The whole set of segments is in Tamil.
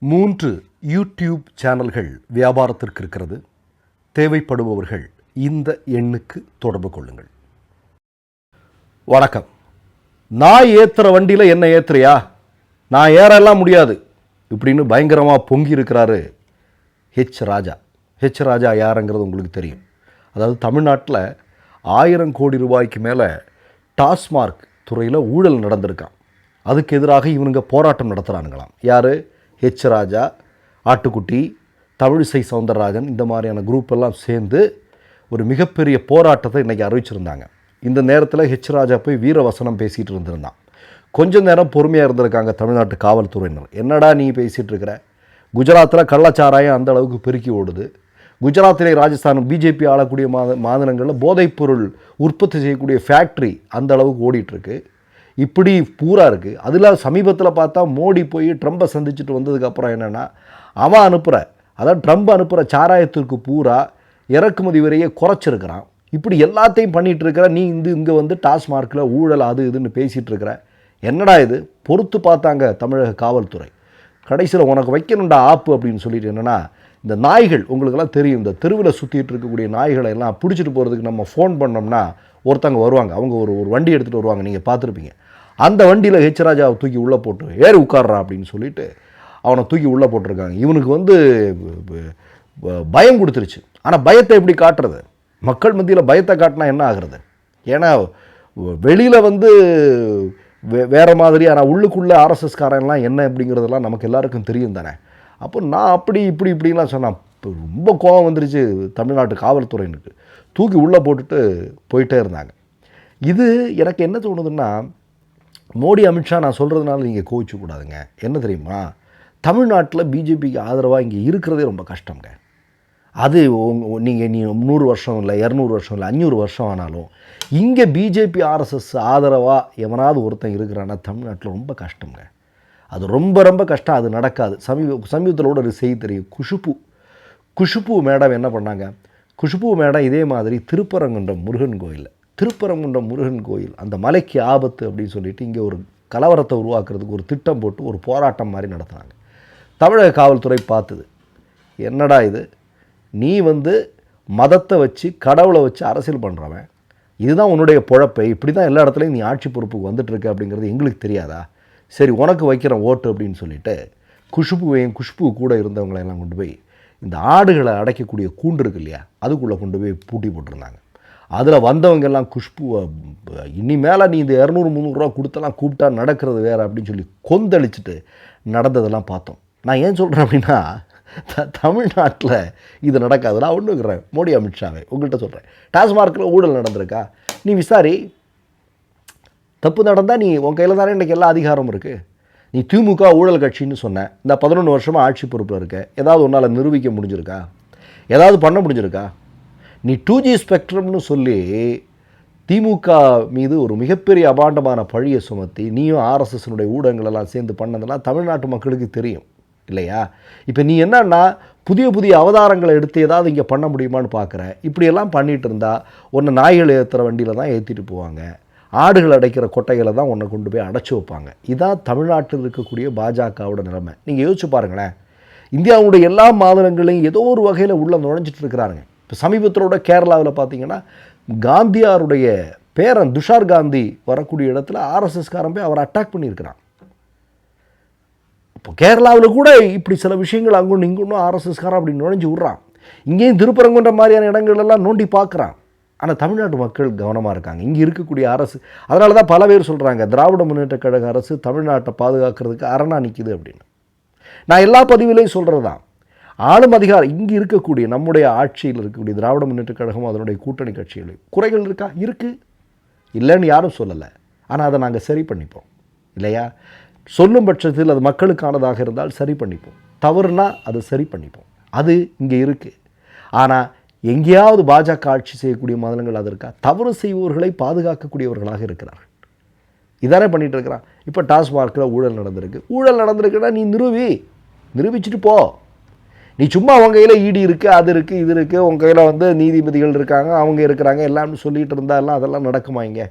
மூன்று யூடியூப் சேனல்கள் வியாபாரத்திற்கு இருக்கிறது. தேவைப்படுபவர்கள் இந்த எண்ணுக்கு தொடர்பு கொள்ளுங்கள். வணக்கம். நான் ஏற்றுற வண்டியில் என்ன ஏத்துறியா? நான் ஏறலாம் முடியாது. இப்படின்னு பயங்கரமாக பொங்கி இருக்கிறாரு ஹெச் ராஜா. ஹெச் ராஜா யாருங்கிறது உங்களுக்கு தெரியும். அதாவது தமிழ்நாட்டில் ஆயிரம் கோடி ரூபாய்க்கு மேலே டாஸ்மார்க் துறையில் ஊழல் நடந்திருக்கான் அதுக்கு எதிராக இவனுங்க போராட்டம் நடத்துகிறானுங்களாம் யார்? ஹெச் ராஜா ஆட்டுக்குட்டி தமிழிசை சவுந்தரராஜன் இந்த மாதிரியான குரூப் எல்லாம் சேர்ந்து ஒரு மிகப்பெரிய போராட்டத்தை இன்றைக்கி அறிவிச்சிருந்தாங்க. இந்த நேரத்தில் ஹெச் ராஜா போய் வீரவசனம் பேசிகிட்டு இருந்திருந்தான். கொஞ்ச நேரம் பொறுமையாக இருந்திருக்காங்க தமிழ்நாட்டு காவல்துறையினர். என்னடா நீ பேசிகிட்டு இருக்கிற? குஜராத்தில் கள்ளச்சாராயம் அந்த அளவுக்கு பெருக்கி ஓடுது. குஜராத்திலே ராஜஸ்தான் பிஜேபி ஆளக்கூடிய மாத மாநிலங்களில் போதைப்பொருள் உற்பத்தி செய்யக்கூடிய ஃபேக்ட்ரி அந்த அளவுக்கு ஓடிட்டுருக்கு இப்படி பூரா இருக்குது அதில் சமீபத்தில் பார்த்தா மோடி போய் ட்ரம்பை சந்திச்சுட்டு வந்ததுக்கப்புறம் என்னென்னா அவன் அனுப்புகிற அதாவது ட்ரம்ப் அனுப்புகிற சாராயத்திற்கு பூரா இறக்குமதி வரையே குறைச்சிருக்கிறான். இப்படி எல்லாத்தையும் பண்ணிகிட்டு இருக்கிற நீ இந்த இங்கே வந்து டாஸ்மார்க்கில் ஊழல் அது இதுன்னு பேசிகிட்டு இருக்கிற என்னடா இது? பொறுத்து பார்த்தாங்க தமிழக காவல்துறை. கடைசியில் உனக்கு வைக்கணுண்டா ஆப்பு அப்படின்னு சொல்லிட்டு என்னென்னா இந்த நாய்கள் உங்களுக்கெல்லாம் தெரியும் இந்த தெருவில் சுற்றிட்டு இருக்கக்கூடிய நாய்களை எல்லாம் பிடிச்சிட்டு போகிறதுக்கு நம்ம ஃபோன் பண்ணோம்னா ஒருத்தங்க வருவாங்க. அவங்க ஒரு ஒரு வண்டி எடுத்துகிட்டு வருவாங்க. நீங்கள் பார்த்துருப்பீங்க. அந்த வண்டியில் ஹெச் ராஜாவை தூக்கி உள்ளே போட்டு ஏறி உட்கார்றா அப்படின்னு சொல்லிட்டு அவனை தூக்கி உள்ளே போட்டிருக்காங்க. இவனுக்கு வந்து பயம் கொடுத்துருச்சு. ஆனால் பயத்தை எப்படி காட்டுறது? மக்கள் மத்தியில் பயத்தை காட்டினா என்ன ஆகுறது? ஏன்னா வெளியில் வந்து வே வேறு மாதிரி ஆனால் உள்ளுக்குள்ளே ஆர்எஸ்எஸ்காரன்லாம் என்ன அப்படிங்கிறதெல்லாம் நமக்கு எல்லாருக்கும் தெரியும் தானே? அப்போ நான் அப்படி இப்படி இப்படிலாம் சொன்னேன் இப்போ ரொம்ப கோபம் வந்துருச்சு தமிழ்நாட்டு காவல்துறையினுக்கு. தூக்கி உள்ளே போட்டுட்டு போயிட்டே இருந்தாங்க. இது எனக்கு என்ன தோணுதுன்னா மோடி அமித்ஷா நான் சொல்கிறதுனால நீங்கள் கோவிச்சக்கூடாதுங்க. என்ன தெரியுமா? தமிழ்நாட்டில் பிஜேபிக்கு ஆதரவாக இங்கே இருக்கிறதே ரொம்ப கஷ்டங்க அது நீங்கள் நீ நூறு வருஷம் இல்லை இரநூறு வருஷம் இல்லை அஞ்சூறு வருஷம் ஆனாலும் இங்கே பிஜேபி ஆர்எஸ்எஸ் ஆதரவாக எவனாவது ஒருத்தன் இருக்கிறான்னா தமிழ்நாட்டில் ரொம்ப கஷ்டங்க அது ரொம்ப ரொம்ப கஷ்டம். அது நடக்காது. சமீப சமீபத்தில் கூட ஒரு செய்தி தெரியும். குஷுப்பு குஷுப்பு மேடம் என்ன பண்ணாங்க? குஷுப்பு மேடம் இதே மாதிரி திருப்பரங்குன்ற முருகன் கோயிலில் திருப்பரங்குன்றம் முருகன் கோயில் அந்த மலைக்கு ஆபத்து அப்படின்னு சொல்லிட்டு இங்கே ஒரு கலவரத்தை உருவாக்குறதுக்கு ஒரு திட்டம் போட்டு ஒரு போராட்டம் மாதிரி நடத்துனாங்க. தமிழக காவல்துறை பார்த்தது என்னடா இது? நீ வந்து மதத்தை வச்சு கடவுளை வச்சு அரசியல் பண்ணுறவன் இதுதான் உன்னுடைய பொழப்பை. இப்படி தான் எல்லா இடத்துலையும் நீ ஆட்சி பொறுப்புக்கு வந்துட்டுருக்க அப்படிங்கிறது எங்களுக்கு தெரியாதா? சரி உனக்கு வைக்கிற ஓட்டு அப்படின்னு சொல்லிட்டு குஷ்புவையும் குஷ்பு கூட இருந்தவங்களையெல்லாம் கொண்டு போய் இந்த ஆடுகளை அடைக்கக்கூடிய கூண்டு இருக்கு இல்லையா அதுக்குள்ளே கொண்டு போய் பூட்டி போட்டிருந்தாங்க. அதில் வந்தவங்க எல்லாம் குஷ்புவை இனிமேல் நீ இந்த இரநூறு முந்நூறுரூவா கொடுத்தலாம் கூப்பிட்டா நடக்கிறது வேறு அப்படின்னு சொல்லி கொந்தளிச்சுட்டு நடந்ததெல்லாம் பார்த்தோம். நான் ஏன் சொல்கிறேன் அப்படின்னா த தமிழ்நாட்டில் இது நடக்காது நான் இருக்கிறேன் மோடி அமித்ஷாவை உங்கள்கிட்ட சொல்கிறேன் டாஸ்மார்க்கில் ஊழல் நடந்திருக்கா? நீ விசாரி. தப்பு நடந்தால் நீ உன் கையில் தானே இன்றைக்கி எல்லா அதிகாரமும் இருக்குது நீ திமுக ஊழல் கட்சின்னு சொன்ன. இந்த பதினொன்று வருஷமாக ஆட்சி பொறுப்பில் இருக்க. ஏதாவது உன்னால் நிரூபிக்க முடிஞ்சிருக்கா? ஏதாவது பண்ண முடிஞ்சிருக்கா? நீ டூ ஜி ஸ்பெக்ட்ரம்னு சொல்லி திமுக மீது ஒரு மிகப்பெரிய அபாண்டமான பழியை சுமத்தி நீயும் ஆர்எஸ்எஸ்னுடைய ஊடகங்களெல்லாம் சேர்ந்து பண்ணதெல்லாம் தமிழ்நாட்டு மக்களுக்கு தெரியும் இல்லையா? இப்போ நீ என்னன்னா புதிய புதிய அவதாரங்களை எடுத்து ஏதாவது இங்கே பண்ண முடியுமான்னு பார்க்குற இப்படியெல்லாம் பண்ணிகிட்டு இருந்தால் உன்னை நாய்கள் ஏற்றுற வண்டியில் தான் ஏற்றிட்டு போவாங்க. ஆடுகள் அடைக்கிற கொட்டைகளை தான் உன்னை கொண்டு போய் அடைச்சி வைப்பாங்க. இதான் தமிழ்நாட்டில் இருக்கக்கூடிய பாஜகவோட நிலைமை. நீங்கள் யோசிச்சு பாருங்களேன். இந்தியாவுடைய எல்லா மாநிலங்களையும் ஏதோ ஒரு வகையில் உள்ளே நுழைஞ்சிட்டு இருக்கிறாங்க இப்போ சமீபத்திலோட கேரளாவில் பார்த்தீங்கன்னா காந்தியாருடைய பேரன் துஷார் காந்தி வரக்கூடிய இடத்துல ஆர்எஸ்எஸ்காரன் போய் அவரை அட்டாக் பண்ணியிருக்கிறான். இப்போ கேரளாவில் கூட இப்படி சில விஷயங்கள் அங்கொன்று இங்கொன்றும் ஆர்எஸ்எஸ்காரன் அப்படி நுழைஞ்சு விட்றான். இங்கேயும் திருப்பரங்குன்ற மாதிரியான இடங்கள் எல்லாம் நோண்டி பார்க்குறான். ஆனால் தமிழ்நாட்டு மக்கள் கவனமாக இருக்காங்க. இங்கே இருக்கக்கூடிய அரசு அதனால தான் பல பேர் சொல்கிறாங்க திராவிட முன்னேற்ற கழக அரசு தமிழ்நாட்டை பாதுகாக்கிறதுக்கு அரணா நிற்கிது அப்படின்னு. நான் எல்லா பதிவிலையும் சொல்கிறது தான் ஆளும் அதிகாரம் இங்கே இருக்கக்கூடிய நம்முடைய ஆட்சியில் இருக்கக்கூடிய திராவிட முன்னேற்றக் கழகம் அதனுடைய கூட்டணி கட்சிகள் குறைகள் இருக்கா? இருக்குது இல்லைன்னு யாரும் சொல்லலை. ஆனால் அதை நாங்கள் சரி பண்ணிப்போம். இல்லையா? சொல்லும் பட்சத்தில் அது மக்களுக்கானதாக இருந்தால் சரி பண்ணிப்போம். தவறுனா அதை சரி பண்ணிப்போம். அது இங்கே இருக்குது ஆனால் எங்கேயாவது பாஜக ஆட்சி செய்யக்கூடிய மாநிலங்கள் அது இருக்கா? தவறு செய்பவர்களை பாதுகாக்கக்கூடியவர்களாக இருக்கிறார்கள். இதானே பண்ணிகிட்டு இருக்கிறான். இப்போ டாஸ்மார்க்கில் ஊழல் நடந்திருக்கு. ஊழல் நடந்திருக்குன்னா நீ நிரூபி. நிரூபிச்சுட்டு போ. நீ சும்மா உங்கள் கையில் ஈடி இருக்குது அது இருக்குது இது இருக்குது உங்கள் கையில் வந்து நீதிபதிகள் இருக்காங்க அவங்க இருக்கிறாங்க எல்லாம்னு சொல்லிகிட்டு இருந்தாலாம் அதெல்லாம் நடக்குமா இங்கே?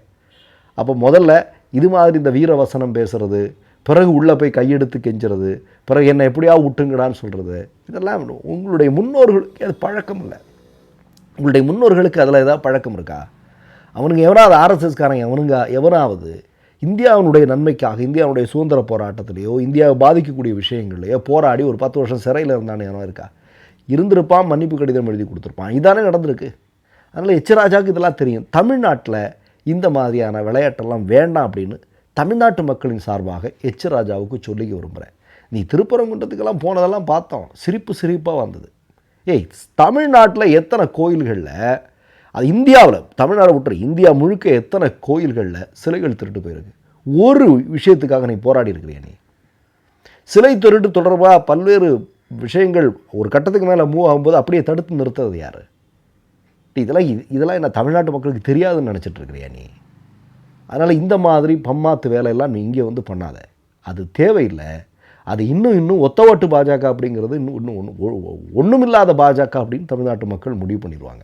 அப்போ முதல்ல இது மாதிரி இந்த வீரவசனம் பேசுகிறது பிறகு உள்ளே போய் கையெடுத்து கெஞ்சுறது பிறகு என்னை எப்படியா விட்டுங்கடான்னு சொல்கிறது இதெல்லாம் உங்களுடைய முன்னோர்களுக்கு அது பழக்கம் இல்லை. உங்களுடைய முன்னோர்களுக்கு அதில் ஏதாவது பழக்கம் இருக்கா? அவனுங்க எவனாவது ஆர்எஸ்எஸ்காரங்க எவனுங்க எவனாவது இந்தியாவினுடைய நன்மைக்காக இந்தியாவுடைய சுதந்திர போராட்டத்திலேயோ இந்தியாவை பாதிக்கக்கூடிய விஷயங்கள்லையோ போராடி ஒரு பத்து வருஷம் சிறையில் இருந்தானே எவனோ இருக்கா? இருந்திருப்பான் மன்னிப்பு கடிதம் எழுதி கொடுத்துருப்பான். இதானே நடந்திருக்கு. அதனால் எச்சராஜாவுக்கு இதெல்லாம் தெரியும். தமிழ்நாட்டில் இந்த மாதிரியான விளையாட்டெல்லாம் வேண்டாம் அப்படின்னு தமிழ்நாட்டு மக்களின் சார்பாக எச்சராஜாவுக்கு சொல்லிக்க விரும்புகிறேன் நீ திருப்பரங்குன்றத்துக்கெல்லாம் போனதெல்லாம் பார்த்தோம். சிரிப்பு சிரிப்பாக வந்தது. ஏய் தமிழ்நாட்டில் எத்தனை கோயில்களில் அது இந்தியாவில் தமிழ்நாடு விட்டுற இந்தியா முழுக்க எத்தனை கோயில்களில் சிலைகள் திருட்டு போயிருக்கு? ஒரு விஷயத்துக்காக நீ போராடி இருக்கிறியா நீ. சிலை திருட்டு தொடர்பாக பல்வேறு விஷயங்கள் ஒரு கட்டத்துக்கு மேலே மூவ் ஆகும்போது அப்படியே தடுத்து நிறுத்துறது யார்? இதெல்லாம் இது- இதெல்லாம் என்ன தமிழ்நாட்டு மக்களுக்கு தெரியாதுன்னு நினச்சிட்டு இருக்கிறியா நீ? அதனால் இந்த மாதிரி பம்மாத்து வேலையெல்லாம் நீ இங்கே வந்து பண்ணாத. அது தேவையில்லை. அது இன்னும் இன்னும் ஒத்தவாட்டு பாஜக அப்படிங்கிறது இன்னும் இன்னும் ஒன்று ஒன்றுமில்லாத பாஜக அப்படின்னு தமிழ்நாட்டு மக்கள் முடிவு பண்ணிடுவாங்க